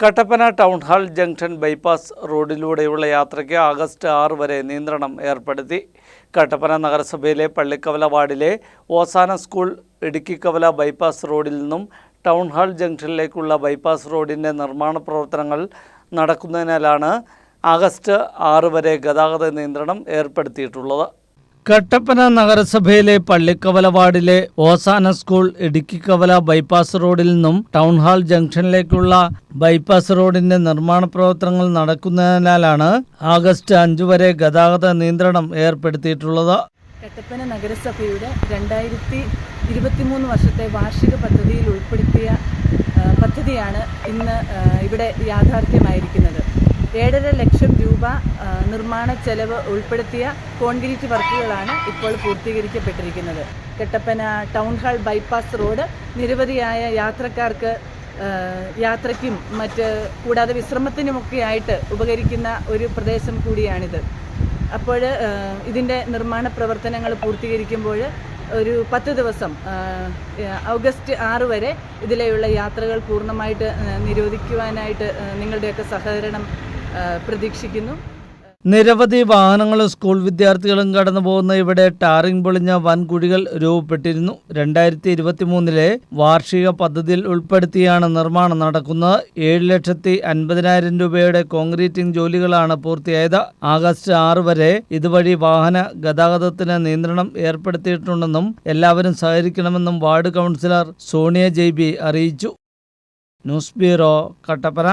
Kattappana town hall junction bypass റോഡിലൂടെയുള്ള യാത്രയ്ക്ക് August ആറ് വരെ നിയന്ത്രണം ഏർപ്പെടുത്തി. കട്ടപ്പന നഗരസഭയിലെ പള്ളിക്കവല വാർഡിലെ ഓസാന സ്കൂൾ ഇടുക്കിക്കവല ബൈപ്പാസ് റോഡിൽ നിന്നും ടൗൺ ഹാൾ ജംഗ്ഷനിലേക്കുള്ള ബൈപ്പാസ് റോഡിന്റെ നിർമ്മാണ പ്രവർത്തനങ്ങൾ നടക്കുന്നതിനാലാണ് ആഗസ്റ്റ് ആറ് വരെ ഗതാഗത നിയന്ത്രണം ഏർപ്പെടുത്തിയിട്ടുള്ളത്. കട്ടപ്പന നഗരസഭയിലെ പള്ളിക്കവല വാർഡിലെ ഓസാന സ്കൂൾ ഇടുക്കിക്കവല ബൈപ്പാസ് റോഡിൽ നിന്നും ടൗൺ ഹാൾ ജംഗ്ഷനിലേക്കുള്ള ബൈപ്പാസ് റോഡിന്റെ നിർമ്മാണ പ്രവർത്തനങ്ങൾ നടക്കുന്നതിനാലാണ് ആഗസ്റ്റ് അഞ്ചു വരെ ഗതാഗത നിയന്ത്രണം ഏർപ്പെടുത്തിയിട്ടുള്ളത്. കട്ടപ്പന നഗരസഭയുടെ രണ്ടായിരത്തി ഇരുപത്തിമൂന്ന് വർഷത്തെ വാർഷിക പദ്ധതിയിൽ ഉൾപ്പെടുത്തിയ പദ്ധതിയാണ് ഇന്ന് ഇവിടെ യാഥാർത്ഥ്യമായിരിക്കുന്നത്. ഏഴര ലക്ഷം രൂപ നിർമ്മാണ ചെലവ് ഉൾപ്പെടുത്തിയ കോൺക്രീറ്റ് വർക്കുകളാണ് ഇപ്പോൾ പൂർത്തീകരിക്കപ്പെട്ടിരിക്കുന്നത്. Kattappana town hall bypass road നിരവധിയായ യാത്രക്കാർക്ക് യാത്രയ്ക്കും മറ്റ് കൂടാതെ വിശ്രമത്തിനുമൊക്കെ ആയിട്ട് ഉപകരിക്കുന്ന ഒരു പ്രദേശം കൂടിയാണിത്. അപ്പോൾ ഇതിന്റെ നിർമ്മാണ പ്രവർത്തനങ്ങൾ പൂർത്തീകരിക്കുമ്പോൾ ഒരു പത്ത് ദിവസം ഓഗസ്റ്റ് ആറ് വരെ ഇതിലെയുള്ള യാത്രകൾ പൂർണമായിട്ട് നിരോധിക്കുവാനായിട്ട് നിങ്ങളുടെയൊക്കെ സഹകരണം പ്രതീക്ഷിക്കുന്നു. നിരവധി വാഹനങ്ങളും സ്കൂൾ വിദ്യാർത്ഥികളും കടന്നു പോകുന്ന ഇവിടെ ടാറിംഗ് പൊളിഞ്ഞ വൻകുഴികൾ രൂപപ്പെട്ടിരുന്നു. രണ്ടായിരത്തി ഇരുപത്തി മൂന്നിലെ വാർഷിക പദ്ധതിയിൽ ഉൾപ്പെടുത്തിയാണ് നിർമ്മാണം നടക്കുന്നത്. ഏഴ് ലക്ഷത്തി അൻപതിനായിരം രൂപയുടെ കോൺക്രീറ്റിംഗ് ജോലികളാണ് പൂർത്തിയായത്. ആഗസ്റ്റ് ആറ് വരെ ഇതുവഴി വാഹന ഗതാഗതത്തിന് നിയന്ത്രണം ഏർപ്പെടുത്തിയിട്ടുണ്ടെന്നും എല്ലാവരും സഹകരിക്കണമെന്നും വാർഡ് കൗൺസിലർ സോണിയ ജെയ്ബി അറിയിച്ചു. News bureau Kattappana.